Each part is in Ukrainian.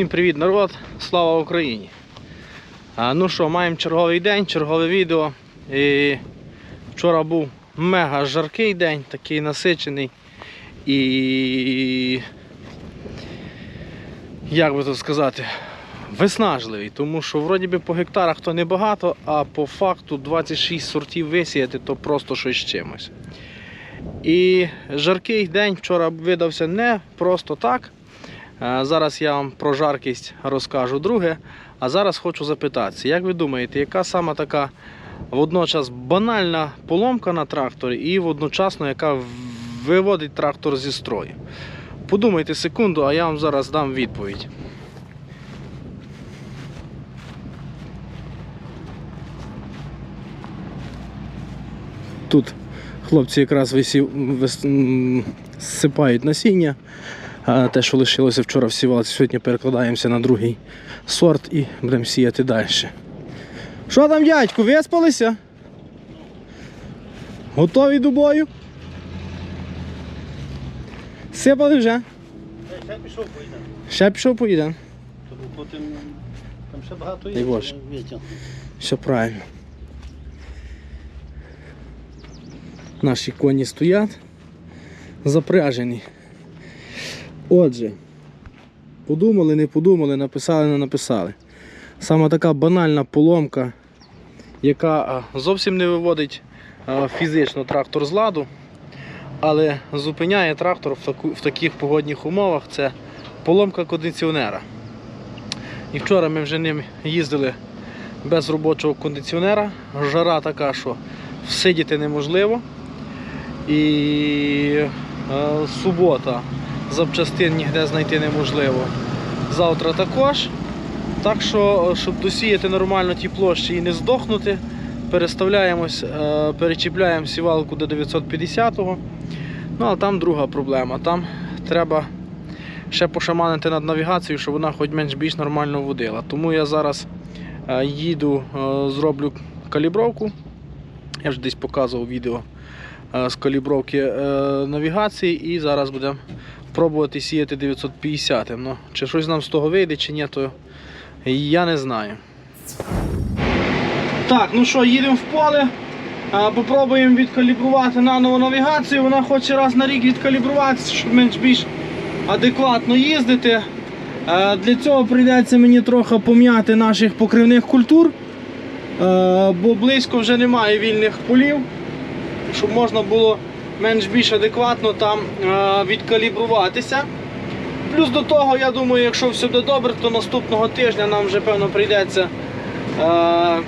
Всім привіт, народ! Слава Україні! Ну що, маємо черговий день, чергове відео. І вчора був мега жаркий день, такий насичений. І як би то сказати, виснажливий, тому що вроді би по гектарах то небагато, а по факту 26 сортів висіяти то просто щось з чимось. І жаркий день вчора видався не просто так. Е, Зараз я вам про жаркість розкажу друге. А зараз хочу запитатися, як ви думаєте, яка сама така водночас банальна поломка на тракторі і водночасно яка виводить трактор зі строю? Подумайте секунду, а я вам зараз дам відповідь. Тут хлопці якраз висів, вис, м, зсипають насіння. Те, що лишилося вчора в сівалці, сьогодні перекладаємося на другий сорт і будемо сіяти далі. Що там, дядьку, виспалися? Готові до бою? Сипали вже? Ще пішов поїде. Ще пішов поїдемо. Тобто потім там ще багато є. Все правильно. Наші коні стоять запряжені. Отже, подумали, не подумали, написали, не написали. Саме така банальна поломка, яка зовсім не виводить фізично трактор з ладу, але зупиняє трактор в, таку, в таких погодних умовах. Це поломка кондиціонера. І вчора ми вже ним їздили без робочого кондиціонера. Жара така, що всидіти неможливо. І е, субота запчастин ніде знайти неможливо. Завтра також. Так що, щоб досіяти нормально ті площі і не здохнути, переставляємось, е, перечіпляємо сівалку до 950-го. Ну, а там друга проблема. Там треба ще пошаманити над навігацією, щоб вона хоч менш-більш нормально водила. Тому я зараз Е, Їду, е, зроблю калібровку. Я вже десь показував відео з калібровки навігації і зараз будемо пробувати сіяти 950. Ну, чи щось нам з того вийде, чи ні, то я не знаю. Так, ну що, їдемо в поле. Попробуємо відкалібрувати наново навігацію. Вона хоче раз на рік відкалібруватися, щоб менш більш адекватно їздити. Для цього прийдеться мені трохи пом'яти наших покривних культур, бо близько вже немає вільних полів, щоб можна було менш більш адекватно там е, відкалібруватися. Плюс до того, я думаю, якщо все буде добре, то наступного тижня нам вже певно прийдеться е,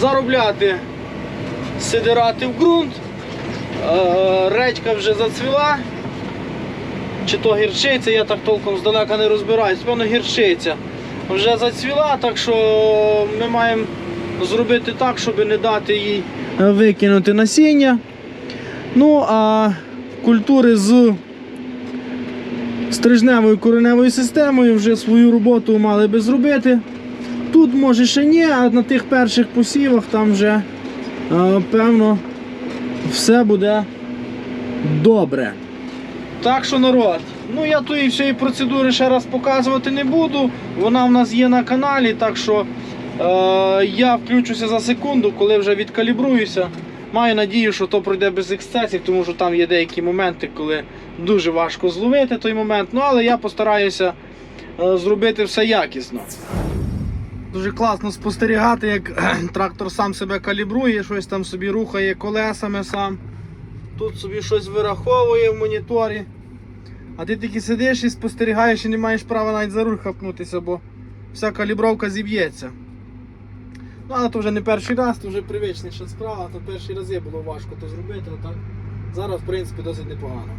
заробляти сидирати в ґрунт. Е, Редька вже зацвіла. Чи то гірчиця, я так толком здалека не розбираюсь, певно гірчиця вже зацвіла, так що ми маємо зробити так, щоб не дати їй викинути насіння. Ну, а культури з стрижневою кореневою системою вже свою роботу мали би зробити. Тут може ще ні, а на тих перших посівах там вже е, певно все буде добре. Так що народ, ну я тої всієї процедури ще раз показувати не буду. Вона в нас є на каналі, так що я включуся за секунду, коли вже відкалібруюся. Маю надію, що то пройде без ексцесів, тому що там є деякі моменти, коли дуже важко зловити той момент. Ну але я постараюся е, зробити все якісно. Дуже класно спостерігати, як трактор сам себе калібрує, щось там собі рухає колесами сам. Тут собі щось вираховує в моніторі. А ти тільки сидиш і спостерігаєш і не маєш права навіть за руль хапнутися, бо вся калібровка зіб'ється. Ну, але то вже не перший раз, то вже привичніша справа, то перші рази було важко то зробити, а так зараз в принципі досить непогано.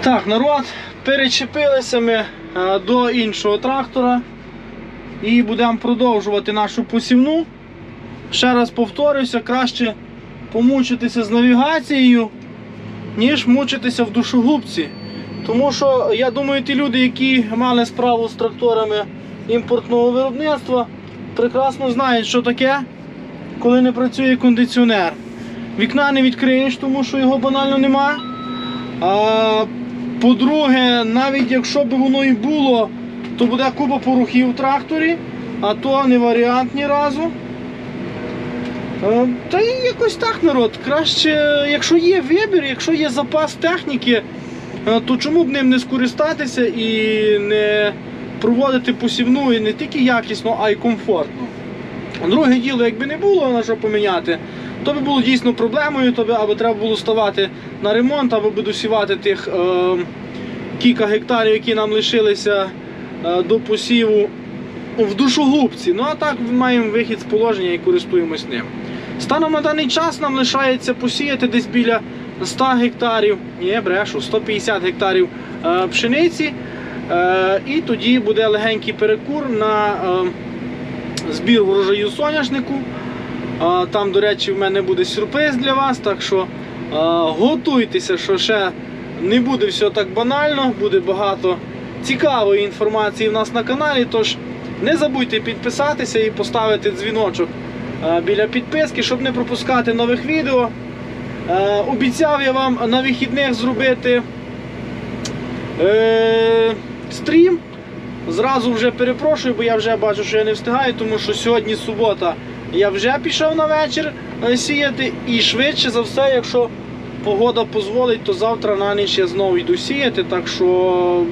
Так, народ, перечепилися ми е, до іншого трактора і будемо продовжувати нашу посівну. Ще раз повторюся, краще помучитися з навігацією, ніж мучитися в душогубці. Тому що я думаю, ті люди, які мали справу з тракторами імпортного виробництва, прекрасно знають, що таке, коли не працює кондиціонер. Вікна не відкриєш, тому що його банально нема. По-друге, навіть якщо б воно і було, то буде купа порухів у тракторі, а то не варіант ні разу. Та й якось так народ. Краще, якщо є вибір, якщо є запас техніки, то чому б ним не скористатися і не проводити посівну і не тільки якісно, а й комфортно. Друге діло, якби не було на що поміняти, то би було дійсно проблемою, то би або треба було ставати на ремонт, або би досівати тих е, кілька гектарів, які нам лишилися е, до посіву в душогубці. Ну а так маємо вихід з положення і користуємось ним. Станом на даний час нам лишається посіяти десь біля 100 гектарів, ні, брешу, 150 гектарів е, пшениці. Е, і тоді буде легенький перекур на е, збір врожаю соняшнику. Е, Там, до речі, в мене буде сюрприз для вас, так що готуйтеся, що ще не буде все так банально, буде багато цікавої інформації в нас на каналі. Тож не забудьте підписатися і поставити дзвіночок біля підписки, щоб не пропускати нових відео. Обіцяв я вам на вихідних зробити стрім. Зразу вже перепрошую, бо я вже бачу, що я не встигаю, тому що сьогодні субота. Я вже пішов на вечір е, сіяти, і швидше за все, якщо погода дозволить, то завтра на ніч я знову йду сіяти. Так що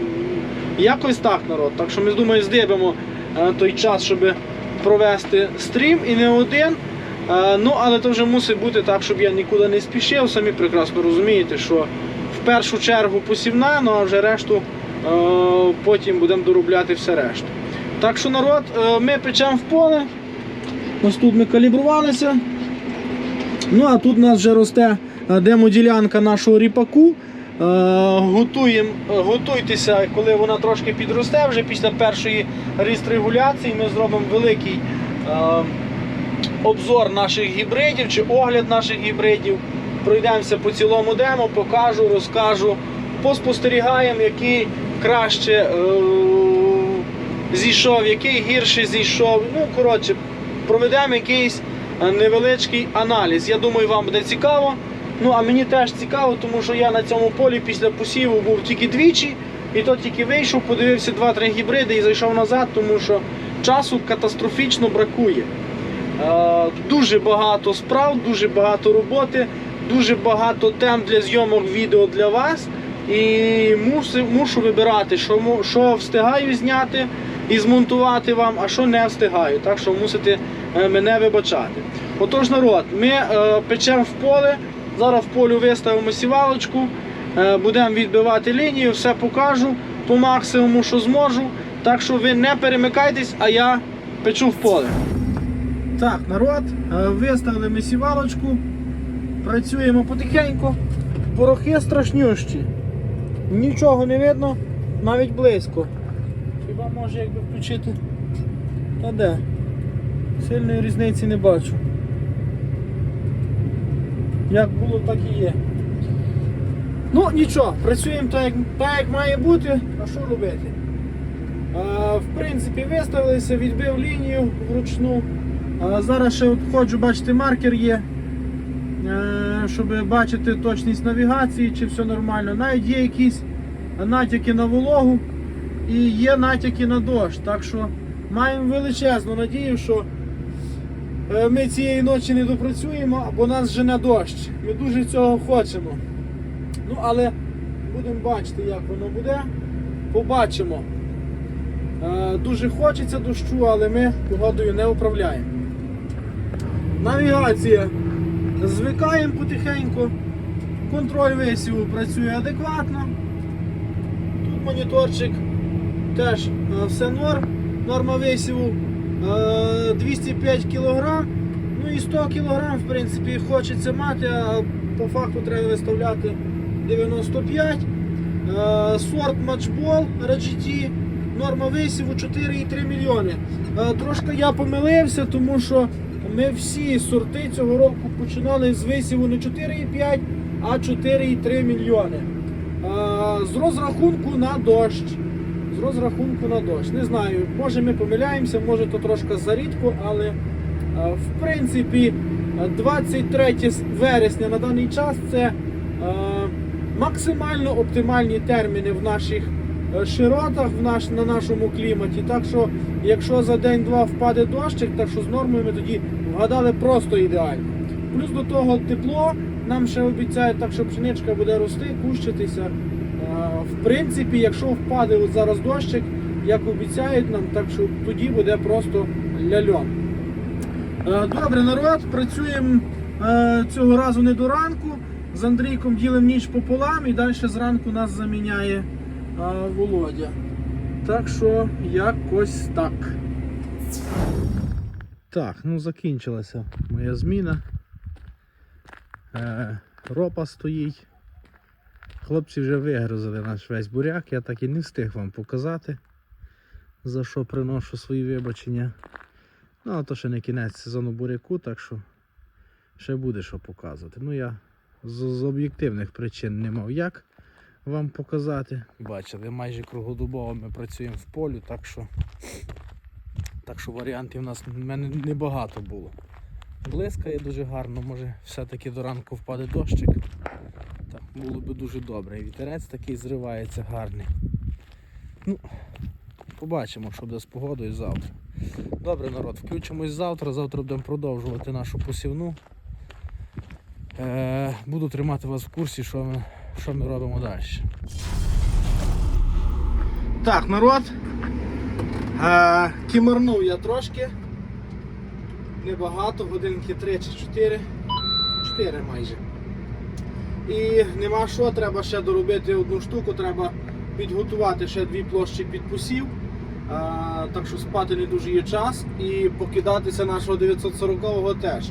якось так, народ. Так що ми думаю, здибимо е, той час, щоб провести стрім і не один. Е, Ну, але то вже мусить бути так, щоб я нікуди не спішив. Самі прекрасно розумієте, що в першу чергу посівна, ну а вже решту потім будемо доробляти все решту. Так що народ, е, ми печемо в поле. Ось тут ми калібрувалися. Ну а тут у нас вже росте е, демоділянка нашого ріпаку. Е, Готуємо, е, готуйтеся, коли вона трошки підросте, вже після першої рестрегуляції ми зробимо великий е, обзор наших гібридів чи огляд наших гібридів. Пройдемося по цілому демо, покажу, розкажу, поспостерігаємо, який краще е, зійшов, який гірше зійшов. Ну, коротше, проведемо якийсь е, невеличкий аналіз. Я думаю, вам буде цікаво. Ну, а мені теж цікаво, тому що я на цьому полі після посіву був тільки двічі, і то тільки вийшов, подивився 2-3 гібриди і зайшов назад, тому що часу катастрофічно бракує. Е, Дуже багато справ, дуже багато роботи, дуже багато тем для зйомок відео для вас. І муси, мушу вибирати, що, що встигаю зняти і змонтувати вам, а що не встигаю. Так що мусите е, мене вибачати. Отож, народ, ми е, печемо в поле. Зараз в полю виставимо сівалочку, е, будемо відбивати лінію, все покажу по максимуму, що зможу. Так що ви не перемикайтесь, а я печу в поле. Так, народ, е, виставили ми сівалочку, працюємо потихеньку, порохи страшнющі. Нічого не видно, навіть близько. Хіба може якби включити? Та де? Сильної різниці не бачу. Як було, так і є. Ну нічого, працюємо так, як, так, як має бути, а що робити? А, в принципі, виставилися, відбив лінію вручну. А, зараз ще от ходжу, бачите, маркер є, е, щоб бачити точність навігації, чи все нормально. Навіть є якісь натяки на вологу і є натяки на дощ. Так що маємо величезну надію, що е, ми цієї ночі не допрацюємо, бо нас жене дощ. Ми дуже цього хочемо. Ну, але будемо бачити, як воно буде. Побачимо. Е, Дуже хочеться дощу, але ми погодою не управляємо. Навігація. Звикаємо потихеньку. Контроль висіву працює адекватно. Тут моніторчик теж е, все норм. Норма висіву е, 205 кг. Ну і 100 кг, в принципі, хочеться мати, а по факту треба виставляти 95. Е, Сорт матчбол RGT. Норма висіву 4,3 мільйони. Е, Трошки я помилився, тому що ми всі сорти цього року починали з висіву не 4,5, а 4,3 мільйони. З розрахунку на дощ. З розрахунку на дощ. Не знаю, може ми помиляємося, може то трошки зарідко, але в принципі е, 23 вересня на даний час це максимально оптимальні терміни в наших е, широтах, в наш, на нашому кліматі. Так що, якщо за день-два впаде дощик, так що з нормою ми тоді вгадали просто ідеально. Плюс до того тепло нам ще обіцяють, так що пшеничка буде рости, кущитися. Е, В принципі, якщо впаде от зараз дощик, як обіцяють нам, так що тоді буде просто ляльон. Е, Добре, народ, працюємо е, цього разу не до ранку. З Андрійком ділимо ніч пополам і далі зранку нас заміняє Володя. Так що якось так. Так, ну закінчилася моя зміна. Е, ропа стоїть. Хлопці вже вигрузили наш весь буряк, я так і не встиг вам показати, за що приношу свої вибачення. Ну, а то ще не кінець сезону буряку, так що ще буде що показувати. Ну я з, з об'єктивних причин не мав як вам показати. Бачили, майже круглодобово ми працюємо в полі, так що, так що варіантів у нас в мене небагато було. Блискає дуже гарно, може все-таки до ранку впаде дощик. Так, було би дуже добре. І вітерець такий зривається гарний. Ну, побачимо, що буде з погодою завтра. Добре, народ, включимось завтра. Завтра будемо продовжувати нашу посівну. Е, буду тримати вас в курсі, що ми, що ми робимо далі. Так, народ. Е, кімарнув я трошки. Небагато, годинки 3 чи 4. 4 майже. І нема що, треба ще доробити одну штуку, треба підготувати ще дві площі під посів. А, так що спати не дуже є час і покидатися нашого 940-го теж.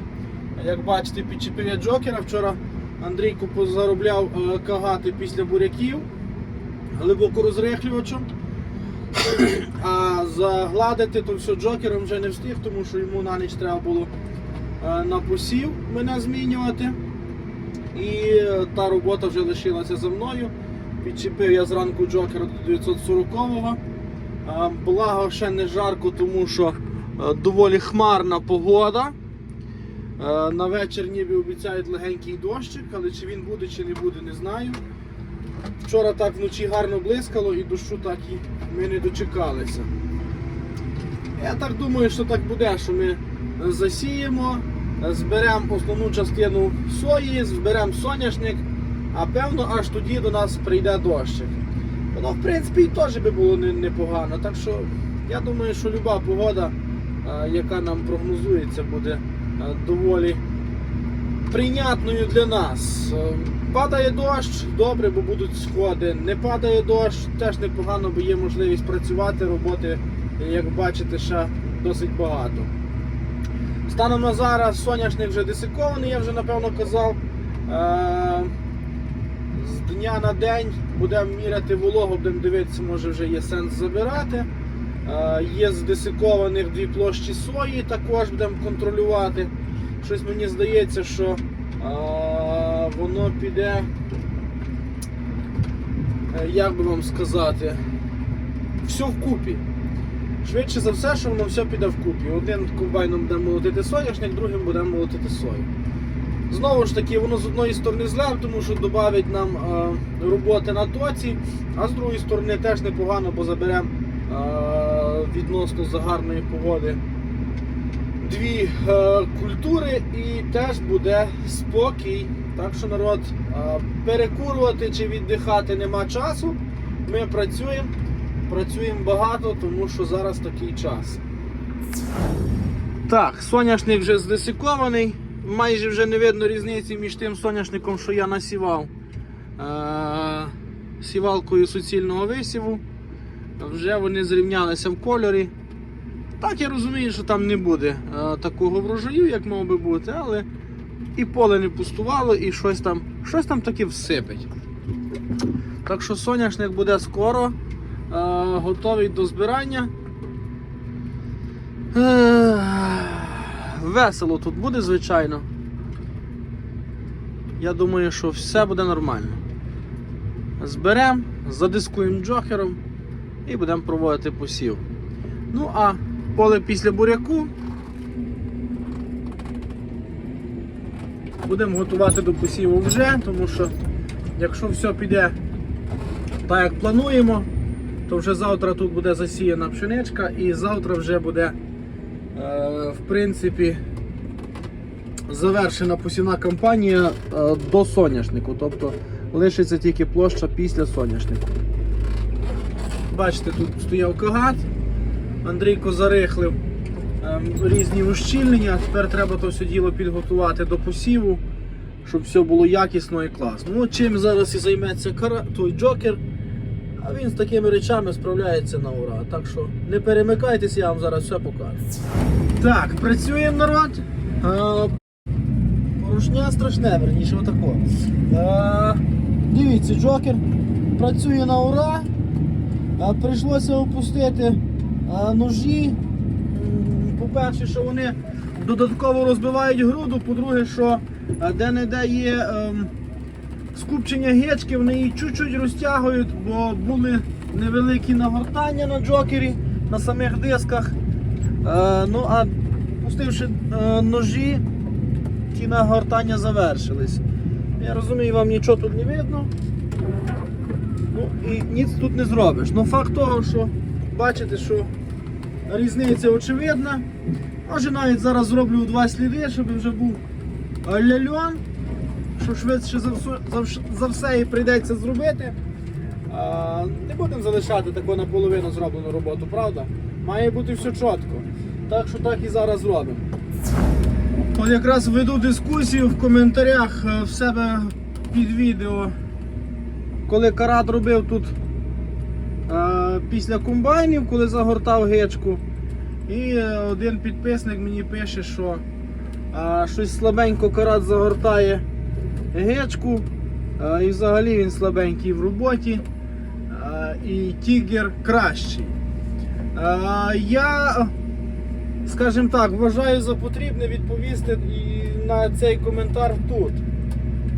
Як бачите, підчепив я джокера. Вчора Андрійку позаробляв е, кагати після буряків глибоко розрихлювачем. А загладити то все джокером вже не встиг, тому що йому на ніч треба було е, на посів мене змінювати. І е, та робота вже лишилася за мною. Підчепив я зранку джокера до 940-го. Е, Благо ще не жарко, тому що доволі хмарна погода. На вечір ніби обіцяють легенький дощик, але чи він буде, чи не буде, не знаю. Вчора так вночі гарно блискало і дощу так і ми не дочекалися. Я так думаю, що так буде, що ми засіємо, зберемо основну частину сої, зберемо соняшник, а певно аж тоді до нас прийде дощик. Воно, в принципі, і теж би було непогано. Так що я думаю, що люба погода, е, яка нам прогнозується, буде е, доволі прийнятною для нас. Падає дощ, добре, бо будуть сходи. Не падає дощ, теж непогано, бо є можливість працювати, роботи, як бачите, ще досить багато. Станом на зараз соняшник вже десикований, я вже напевно казав. Е, З дня на день будемо міряти вологу, будемо дивитися, може вже є сенс забирати. Е, Є з десикованих дві площі сої, також будемо контролювати. Щось мені здається, що е, воно піде, е, як би вам сказати, все вкупі. Швидше за все, що воно все піде вкупі. Один комбайном буде молотити соняшник, другим буде молотити сою. Знову ж таки, воно з одної сторони зле, тому що додавить нам е, роботи на тоці, а з другої сторони теж непогано, бо заберемо е, відносно загарної погоди дві е, культури і теж буде спокій. Так що народ перекурувати чи віддихати нема часу. Ми працюємо, працюємо багато, тому що зараз такий час. Так, соняшник вже здесикований. Майже вже не видно різниці між тим соняшником, що я насівав е- сівалкою суцільного висіву. Вже вони зрівнялися в кольорі. Так я розумію, що там не буде е, такого врожаю, як мав би бути, але і поле не пустувало, і щось там, щось там таки всипить. Так що соняшник буде скоро е, готовий до збирання. Ех, Весело тут буде, звичайно. Я думаю, що все буде нормально. Зберемо, задискуємо джокером і будемо проводити посів. Ну а поле після буряку будемо готувати до посіву вже, тому що якщо все піде так, як плануємо, то вже завтра тут буде засіяна пшеничка і завтра вже буде, е, в принципі, завершена посівна кампанія е, до соняшнику. Тобто лишиться тільки площа після соняшнику. Бачите, тут стояв кагат, Андрійко зарихлив ем, різні ущільнення. Тепер треба то все діло підготувати до посіву, щоб все було якісно і класно. Ну, чим зараз і займеться той джокер, а він з такими речами справляється на ура. Так що не перемикайтеся, я вам зараз все покажу. Так, працюємо народ. Е, Порушня страшне, верніше, отако. Е, дивіться, джокер працює на ура. Е, Прийшлося опустити е, ножі. По-перше, що вони додатково розбивають груду, по-друге, що е, де-не-де є ем, скупчення гечки, вони її чуть-чуть розтягують, бо були невеликі нагортання на джокері, на самих дисках. Е, ну а пустивши е, ножі, ті нагортання завершились. Я розумію, вам нічого тут не видно. Ну і ніц тут не зробиш. Ну факт того, що бачите, що різниця очевидна. Може навіть зараз зроблю два сліди, щоб вже був е, ляльон, що швидше за все, за, все і прийдеться зробити. Не будемо залишати таку наполовину зроблену роботу, правда? Має бути все чітко. Так що так і зараз зробимо. От якраз веду дискусію в коментарях е, в себе під відео. Коли карат робив тут е, після комбайнів, коли загортав гечку. І е, один підписник мені пише, що е, щось слабенько карат загортає гечку. е, і взагалі він слабенький в роботі. е, і тігер кращий. Е, я скажімо так, вважаю за потрібне відповісти і на цей коментар тут.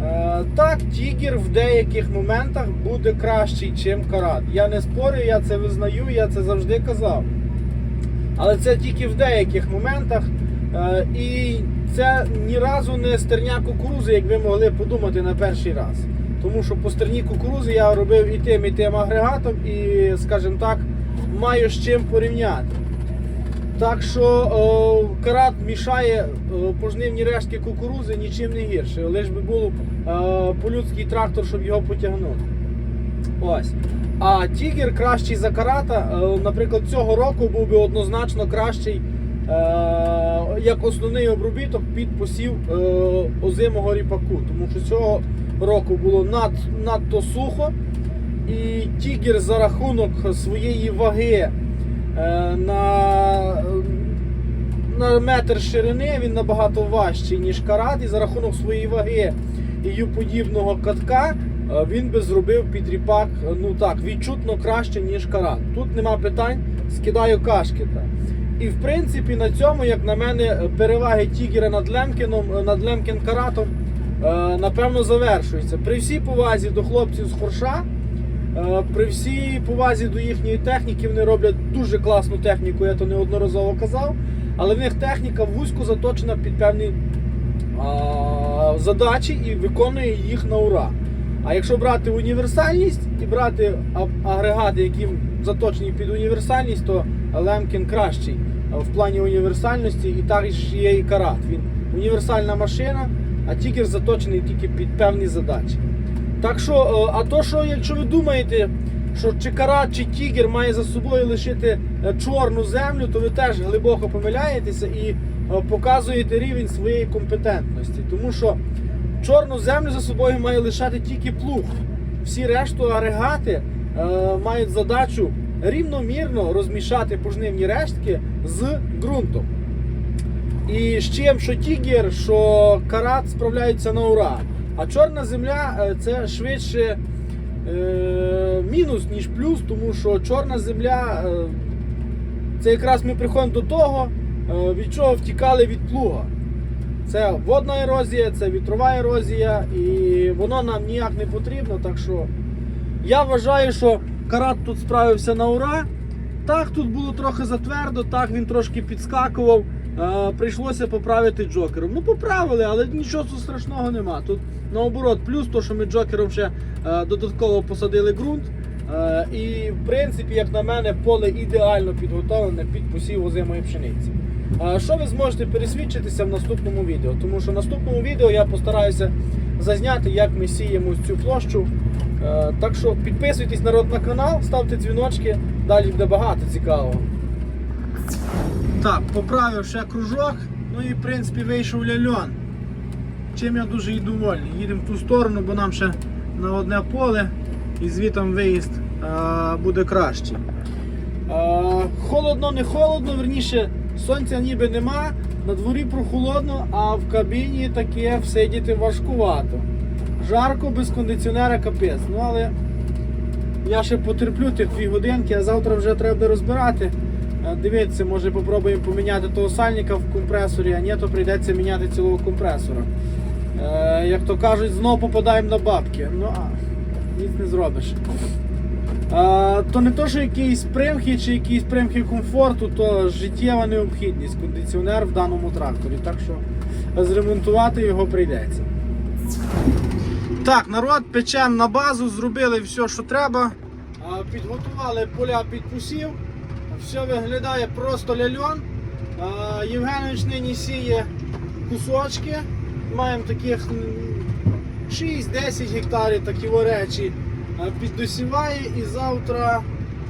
Е, так, Тігер в деяких моментах буде кращий, ніж карат. Я не спорю, я це визнаю, я це завжди казав. Але це тільки в деяких моментах. Е, і це ні разу не стерня кукурузи, як ви могли подумати на перший раз. Тому що по стерні кукурузи я робив і тим, і тим агрегатом, і, скажімо так, маю з чим порівняти. Так що о, карат мішає о, пожнивні рештки кукурузи нічим не гірше. Лиш би був о, по-людський трактор, щоб його потягнути. Ось. А тігер кращий за карата, наприклад, цього року був би однозначно кращий е, як основний обробіток під посів е, озимого ріпаку. Тому що цього року було над, надто сухо. І тігер за рахунок своєї ваги е, на, на метр ширини він набагато важчий, ніж карат, і за рахунок своєї ваги і подібного катка е, він би зробив під ріпак е, ну так, відчутно краще, ніж карат. Тут нема питань, скидаю кашкета. І в принципі на цьому, як на мене, переваги Тігера над Лемкіном, над Лемкін каратом е, напевно завершуються. При всій повазі до хлопців з Хорша. Е, При всій повазі до їхньої техніки вони роблять дуже класну техніку, я то неодноразово казав. Але в них техніка вузько заточена під певні а, задачі і виконує їх на ура. А якщо брати універсальність і брати агрегати, які заточені під універсальність, то Лемкін кращий в плані універсальності, і також є і карат. Він універсальна машина, а тігер заточений тільки під певні задачі. Так що, е, а то, що якщо ви думаєте, що чи карат, чи тігер має за собою лишити е, чорну землю, то ви теж глибоко помиляєтеся і е, показуєте рівень своєї компетентності. Тому що чорну землю за собою має лишати тільки плуг. Всі решту агрегати е, мають задачу рівномірно розмішати пожнивні рештки з ґрунтом. І з чим, що тігер, що карат справляються на ура. А чорна земля е, це швидше е, мінус, ніж плюс, тому що чорна земля е, це якраз ми приходимо до того, е, від чого втікали від плуга. Це водна ерозія, це вітрова ерозія, і воно нам ніяк не потрібно. Так що я вважаю, що карат тут справився на ура. Так, тут було трохи затвердо, так він трошки підскакував. е, прийшлося поправити джокером. Ну, поправили, але нічого страшного нема. Тут наоборот, плюс то, що ми джокером ще е, додатково посадили ґрунт. Е, і в принципі, як на мене, поле ідеально підготовлене під посів озимої пшениці. Е, Що ви зможете пересвідчитися в наступному відео? Тому що в наступному відео я постараюся зазняти, як ми сіємо цю площу. Е, Так що підписуйтесь народ на канал, ставте дзвіночки, далі буде багато цікавого. Так, поправив ще кружок, ну і в принципі вийшов ляльон. Чим я дуже і довольний. Їдемо в ту сторону, бо нам ще на одне поле і звітом виїзд а, буде кращий. А, холодно, не холодно, верніше, сонця ніби нема, на дворі прохолодно, а в кабіні таке всидіти важкувато. Жарко, без кондиціонера капець. Ну але я ще потерплю тих дві годинки, а завтра вже треба розбирати. Е, Дивіться, може попробуємо поміняти того сальника в компресорі, а ні, то прийдеться міняти цілого компресора. Е, як то кажуть, знову попадаємо на бабки. Ну а ніц не зробиш. То не то, що якісь примхи чи якісь примхи комфорту, то життєва необхідність кондиціонер в даному тракторі. Так що зремонтувати його прийдеться. Так, народ, печем на базу, зробили все, що треба. Підготували поля під посів. Все виглядає просто ляльон. А, Євгенович нині сіє кусочки. Маємо таких 6-10 гектарів такі речі. А, Піддосіває і завтра,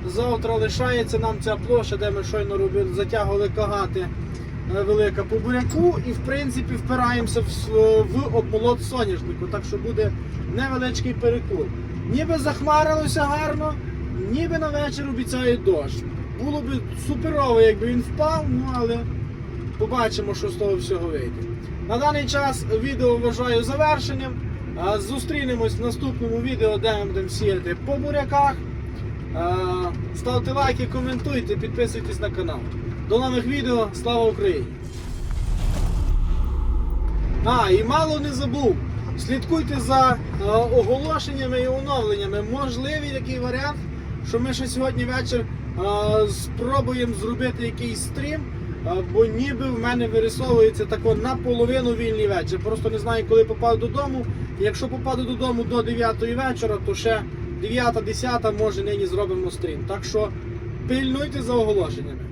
завтра лишається нам ця площа, де ми щойно робили, затягували кагати е, велика по буряку і в принципі впираємося в, в обмолот соняшнику, так що буде невеличкий перекур. Ніби захмарилося гарно, ніби на вечір обіцяє дощ. Було б суперово, якби він впав, ну але побачимо, що з того всього вийде. На даний час відео вважаю завершенням. Зустрінемось в наступному відео, де ми будемо сіяти по буряках. Ставте лайки, коментуйте, підписуйтесь на канал. До нових відео, слава Україні! А, і мало не забув. Слідкуйте за е, оголошеннями і оновленнями. Можливий такий варіант, що ми ще сьогодні вечір е, спробуємо зробити якийсь стрім, е, бо ніби в мене вирисовується тако наполовину вільний вечір. Просто не знаю, коли попаду додому. Якщо попаду додому до 9 вечора, то ще 9-10 може нині зробимо стрім. Так що пильнуйте за оголошеннями.